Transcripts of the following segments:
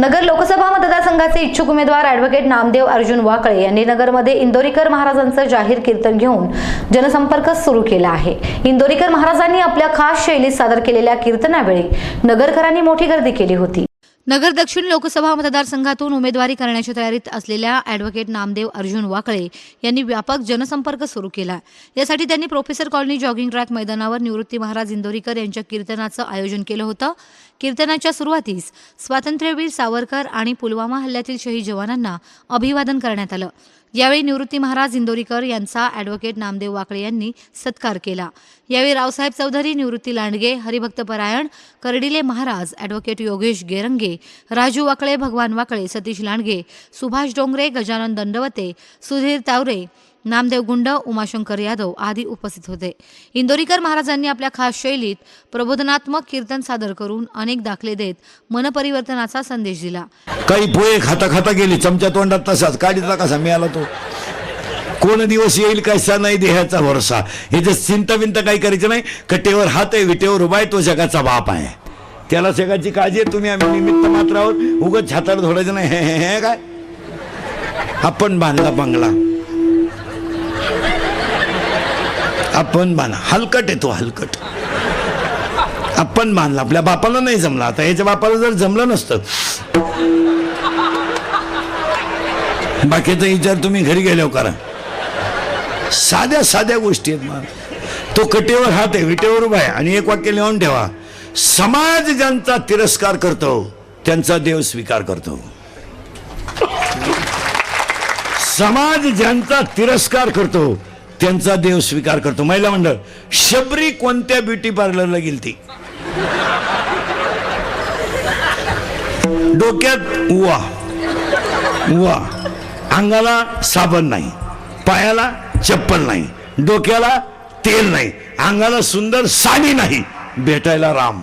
नगर लोकसभा मतदारसंघाचे इच्छुक उमेदवार ॲडव्होकेट नामदेव अर्जुन वाकळे यांनी नगरमध्ये इंदोरीकर महाराजांचं जाहीर कीर्तन घेऊन जनसंपर्क सुरू केला आहे. इंदोरीकर महाराजांनी आपल्या खास शैलीत सादर केलेल्या कीर्तनावेळी नगरकरांनी मोठी गर्दी केली होती. नगर दक्षिण लोकसभा मतदारसंघातून उमेदवारी करण्याच्या तयारीत असलेल्या ॲडव्होकेट नामदेव अर्जुन वाकळे यांनी व्यापक जनसंपर्क सुरू केला. यासाठी त्यांनी प्रोफेसर कॉलनी जॉगिंग ट्रॅक मैदानावर निवृत्ती महाराज इंदोरीकर यांच्या कीर्तनाचं आयोजन केलं होतं. कीर्तनाच्या सुरुवातीस स्वातंत्र्यवीर सावरकर आणि पुलवामा हल्ल्यातील शहीद जवानांना अभिवादन करण्यात आलं. यावेळी निवृत्ती महाराज इंदोरीकर यांचा ॲडव्होकेट नामदेव वाकळे यांनी सत्कार केला. यावेळी रावसाहेब चौधरी निवृत्ती लांडगे हरिभक्त परायण कर्डिले महाराज ॲडव्होकेट योगेश गेरंगे राजू वाकळे भगवान वाकळे सतीश लांडगे सुभाष डोंगरे गजानन दंडवते सुधीर तावरे नामदेव गुंड उमाशंकर यादव आदी उपस्थित होते. इंदोरीकर महाराजांनी आपल्या खास शैलीत प्रबोधनात्मक कीर्तन सादर करून अनेक दाखले देत मनपरिवर्तनाचा संदेश दिला. काही पोहे खाता खाता गेली चमच्या तोंडात तसाच काढीचा कसा मिळाला तो? कोण दिवस येईल कसा नाही देहाचा भरोसा? हे जे चिंता काही करायचं नाही कटेवर हात आहे विटेवर उभा आहे तो जगाचा बाप आहे. त्याला जगाची काळजी आहे तुम्ही आम्ही निमित्त मात्र आहोत. उगत छाताला धोडायचं नाही हे हे हे काय? आपण बांधला बंगला. आपण बांधा हलकट येतो हलकट. आपण बांधला आपल्या बापाला नाही जमला. आता याच्या बापाला जर जमलं नसतं. बाकीचा विचार तुम्ही घरी गेल्यावर हो करा. साध्या साध्या गोष्टी आहेत मग तो कटेवर हात आहे विटेवर उभा आहे. आणि एक वाक्य लिहून ठेवा. समाज ज्यांचा तिरस्कार करतो त्यांचा देव स्वीकार करतो. समाज ज्यांचा तिरस्कार करतो त्यांचा देव स्वीकार करतो. महिला मंडळ शबरी कोणत्या ब्युटी पार्लरला गेली ती डोक्यात उवा. उवा. अंगाला साबण नाही. पायाला चप्पल नाही. डोक्याला तेल नाही. अंगाला सुंदर साडी नाही. भेटायला राम.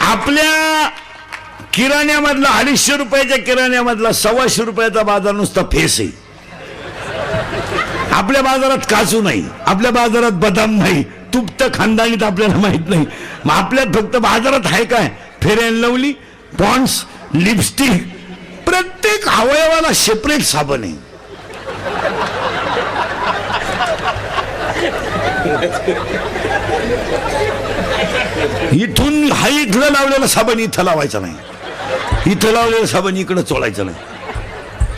आपल्या किराण्यामधला अडीचशे रुपयाच्या किराण्यामधला सव्वाशे रुपयाचा बाजार नुसता फेस आहे. आपल्या बाजारात काजू नाही आपल्या बाजारात बदाम नाही तूप तर खानदानीत आपल्याला माहीत नाही. मग आपल्यात फक्त बाजारात आहे काय? फेरेन लवली पॉन्ड्स लिपस्टिक प्रत्येक अवयवाला सेपरेट साबण आहे. इथून हा इथलं लावलेला साबण इथं लावायचा नाही. इथं लावलेलं साबण इकडं चोळायचं नाही.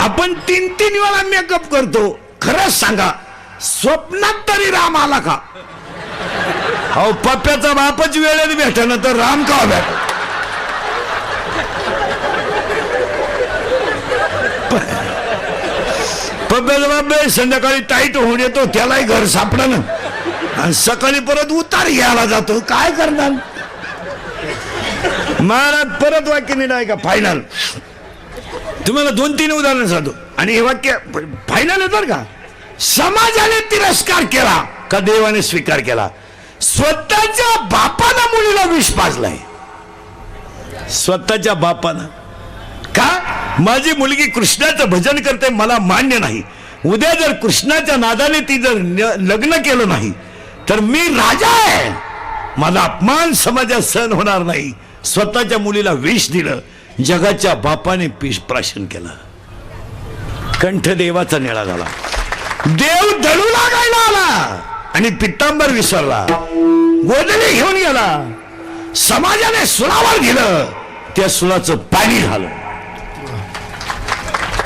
आपण तीन तीन वेळा मेकअप करतो. खरंच सांगा स्वप्नात तरी राम आला का? अहो पप्प्याचा बापच वेळेत भेटणं तर राम का भेट पप्प्याचा बाप संध्याकाळी टाईट होऊन येतो त्यालाही घर सापडणं आणि सकाळी परत उतार घ्यायला जातो. काय करणार? महाराज परत वाक्य नीट आहे का? फायनल तुम्हाला दोन तीन उदाहरण सांगतो. आणि हे वाक्य फायनल येतात का? समाजाने तिरस्कार केला का देवाने स्वीकार केला? स्वतःच्या बापानं मुलीला विष पाजलाय स्वतःच्या बापानं का? माझी मुलगी कृष्णाचं भजन करते मला मान्य नाही. उद्या जर कृष्णाच्या नादाने ती जर न- लग्न केलं नाही तर मी राजा आहे. मला अपमान समाजात सहन होणार नाही. स्वतःच्या मुलीला विष दिलं जगाच्या बापाने पिश प्राशन केलं. कंठ देवाचा निळा झाला. देव दळू लागायला आला आणि पित्तांबर विसरला. गोदली घेऊन गेला. समाजाने सुनावर दिलं. त्या सुराचं पाणी झालं.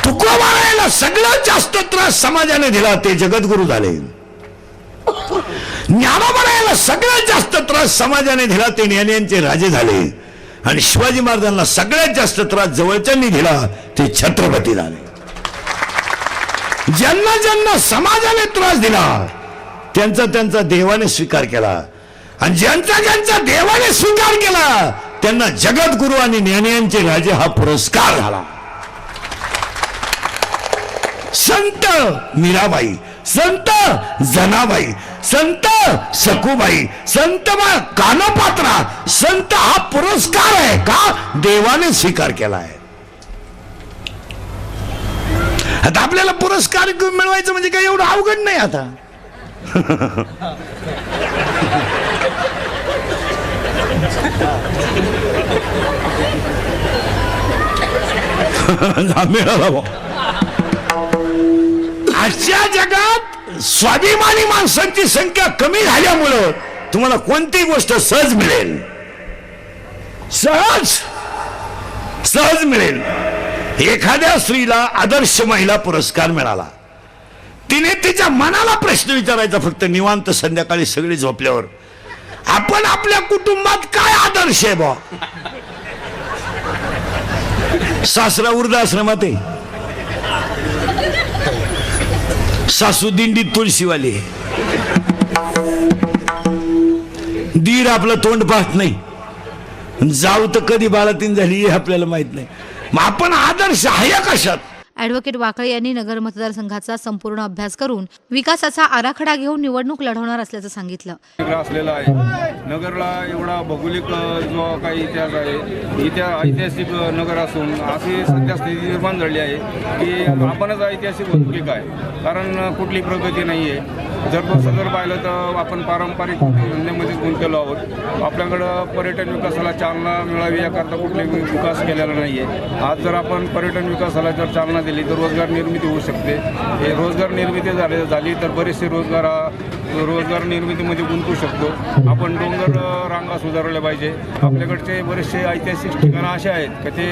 तुकोबारायला सगळ्यात जास्त त्रास समाजाने दिला. ते जगद्गुरु झाले. ज्ञानोबरायला सगळ्यात जास्त त्रास समाजाने दिला. ते ज्ञानियांचे राजे झाले. आणि शिवाजी महाराजांना सगळ्यात जास्त त्रास जवळच्यांनी दिला ते छत्रपती झाले. ज्यांना ज्यांना समाजाने त्रास दिला त्यांचा त्यांचा देवाने स्वीकार केला. आणि ज्यांचा ज्यांचा देवाने स्वीकार केला त्यांना जगद्गुरु आणि ज्ञानियांचे राजे हा पुरस्कार झाला. संत मीराबाई संत जनाबाई संत सखूबाई संत कानपात्रा संत हा पुरस्कार आहे का? देवाने स्वीकार केला आहे. आता आपल्याला पुरस्कार मिळवायचं म्हणजे काही एवढं अवघड नाही आता. मिळाला आजच्या जगात स्वाभिमानी माणसांची संख्या कमी झाल्यामुळं तुम्हाला कोणती गोष्ट सहज मिळेल? सहज! सहज मिळेल. एखाद्या स्त्रीला आदर्श महिला पुरस्कार मिळाला. तिने तिच्या मनाला प्रश्न विचारायचा फक्त निवांत संध्याकाळी सगळी झोपल्यावर. आपण आपल्या कुटुंबात काय आदर्श आहे बा सासरा वृद्धाश्रमात आहे. सासू तुळशीवाले. तुळशीवाली दीर आपलं तोंड पाहत नाही. जाऊ तर कधी बाळातीन झाली हे आपल्याला माहीत नाही. मग आपण आदर्श आहे कशात? ॲडव्होकेट वाकळे यांनी नगर मतदारसंघाचा संपूर्ण अभ्यास करून विकासाचा आराखडा घेऊन निवडणूक लढवणार असल्याचं सांगितलं. असलेला आहे. नगरला एवढा भौगोलिक जो काही इतिहास आहे इतिहास ऐतिहासिक नगर असून अशी सध्या स्थिती निर्माण झाली आहे की आपणच ऐतिहासिक होतो की काय? कारण कुठली प्रगती नाही आहे जर तसं जर पाहिलं तर आपण पारंपरिक धंद्यामध्येच गुंतलेलो आहोत. आपल्याकडं पर्यटन विकासाला चालना मिळावी याकरता कुठले विकास केलेला नाही आहे आज जर आपण पर्यटन विकासाला जर चालना दिली तर रोजगार निर्मिती होऊ शकते. हे रोजगार निर्मिती झाली झाली तर बरेचसे रोजगार रोजगार निर्मितीमध्ये गुंतू शकतो. आपण डोंगर अ, रांगा सुधारल्या पाहिजे. आपल्याकडचे बरेचसे ऐतिहासिक ठिकाणं असे आहेत का ते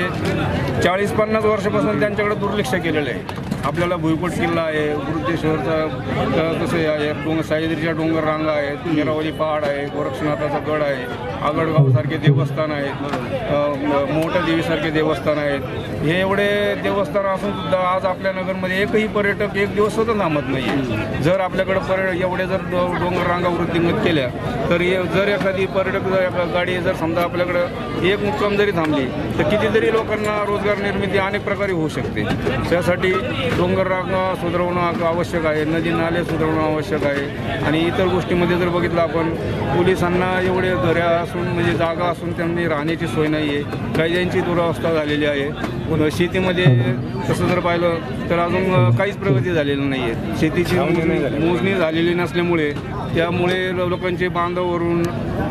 चाळीस पन्नास वर्षापासून त्यांच्याकडे दुर्लक्ष केलेलं आहे. आपल्याला भुईकोट किल्ला आहे वृद्धेश्वरचा अ, आहे डोंगर सह्याद्रीच्या डोंगर रांगा आहेत निरावली पहाड आहे गोरक्षनाथाचा गड आहे. आगडगावसारखे देवस्थान आहेत मोठ्या देवीसारखे देवस्थान आहेत. हे एवढे देवस्थान असून सुद्धा आज आपल्या नगरमध्ये एकही पर्यटक एक दिवस सुद्धा थांबत नाही जर आपल्याकडे पर्य एवढे जर डोंगर रांगा वृद्धिंगत केल्या तर हे- जर एखादी पर्यटक जर गाडी जर समजा आपल्याकडं एक मुक्काम जरी थांबली तर कितीतरी लोकांना रोजगार निर्मिती अनेक प्रकारे होऊ शकते. त्यासाठी डोंगर रांगा सुधारवणं आवश्यक आहे नदी नाले सुधारवणं आवश्यक आहे. आणि इतर गोष्टीमध्ये जर बघितलं आपण पोलिसांना एवढे घऱ्या असून म्हणजे जागा असून त्यांनी राहण्याची सोय नाही आहे कैद्यांची दुरावस्था झालेली आहे पुन्हा शेतीमध्ये तसं जर पाहिलं तर अजून काहीच प्रगती झालेली नाही आहे शेतीची मोजणी मोजणी झालेली नसल्यामुळे त्यामुळे लोकांचे बांधावरून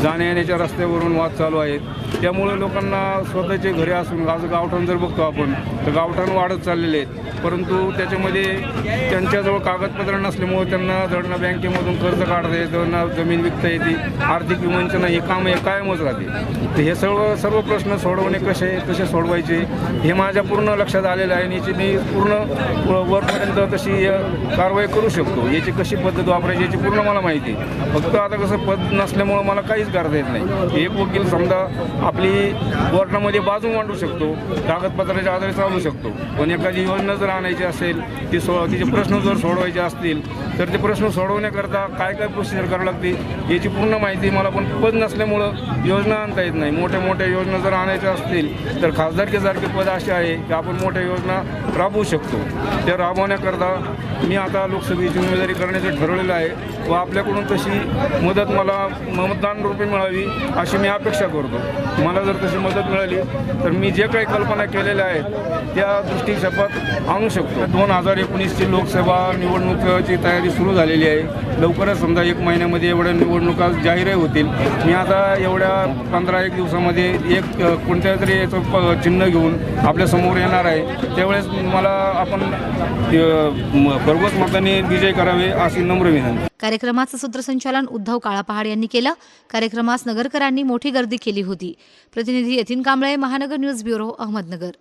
जाण्या येण्याच्या रस्त्यावरून वाद चालू आहेत. त्यामुळे लोकांना स्वतःचे घरे असून आज गावठाण जर बघतो आपण तर गावठाण वाढत चाललेले आहेत. परंतु त्याच्यामध्ये त्यांच्याजवळ कागदपत्र नसल्यामुळे त्यांना जडणं बँकेमधून कर्ज काढता येतं ना जमीन विकता येते आर्थिक विवंचना हे काम हे कायमच राहते. तर हे सर्व सर्व प्रश्न सोडवणे कसे कसे सोडवायचे हे माझ्या पूर्ण लक्षात आलेलं आहे आणि याची मी पूर्ण वरपर्यंत तशी कारवाई करू शकतो. याची कशी पद्धत वापरायची याची पूर्ण मला माहिती आहे. फक्त आता कसं पद नसल्यामुळं मला काहीच करता येत नाही. एक वकील समजा आपली कोर्टामध्ये बाजू मांडू शकतो कागदपत्राच्या आधारे चालू शकतो. पण एखादी योजना जर आणायची असेल ती सो तिचे प्रश्न जर सोडवायचे असतील तर ते प्रश्न सोडवण्याकरता काय काय प्रोसिजर करावं लागते याची पूर्ण माहिती मला पण पद नसल्यामुळं योजना आणता येत नाही. मोठ्या मोठ्या योजना जर आणायच्या असतील तर खासदारकीसारखे पद असे आहे की आपण मोठ्या योजना राबवू शकतो. त्या राबवण्याकरता मी आता लोकसभेची उमेदवारी करण्याचं ठरवलेलं आहे व आपल्याकडून तशी मदत मला मतदान रूपे मिळावी अशी मी अपेक्षा करतो. मला जर तशी मदत मिळाली तर मी जे काही कल्पना केलेल्या आहेत त्या दृष्टी शपथ आणू शकतो. दोन हजार एकोणीसची लोकसभा निवडणुकीची तयारी सुरू झालेली आहे. लवकरच समजा एक महिन्यामध्ये एवढ्या निवडणुका जाहीरही होतील. मी आता एवढ्या पंधरा एक दिवसामध्ये एक कोणत्या तरी याचं प- चिन्ह घेऊन आपल्या आपल्यासमोर येणार आहे. त्यावेळेस मला आपण भरघोस मताने विजय करावे अशी नम्र विनंती. कार्यक्रमाचं सूत्रसंचालन उद्धव काळापहाड यांनी केलं. कार्यक्रमास नगरकरांनी मोठी गर्दी केली होती. प्रतिनिधी यतीन कांबळे महानगर न्यूज ब्युरो अहमदनगर.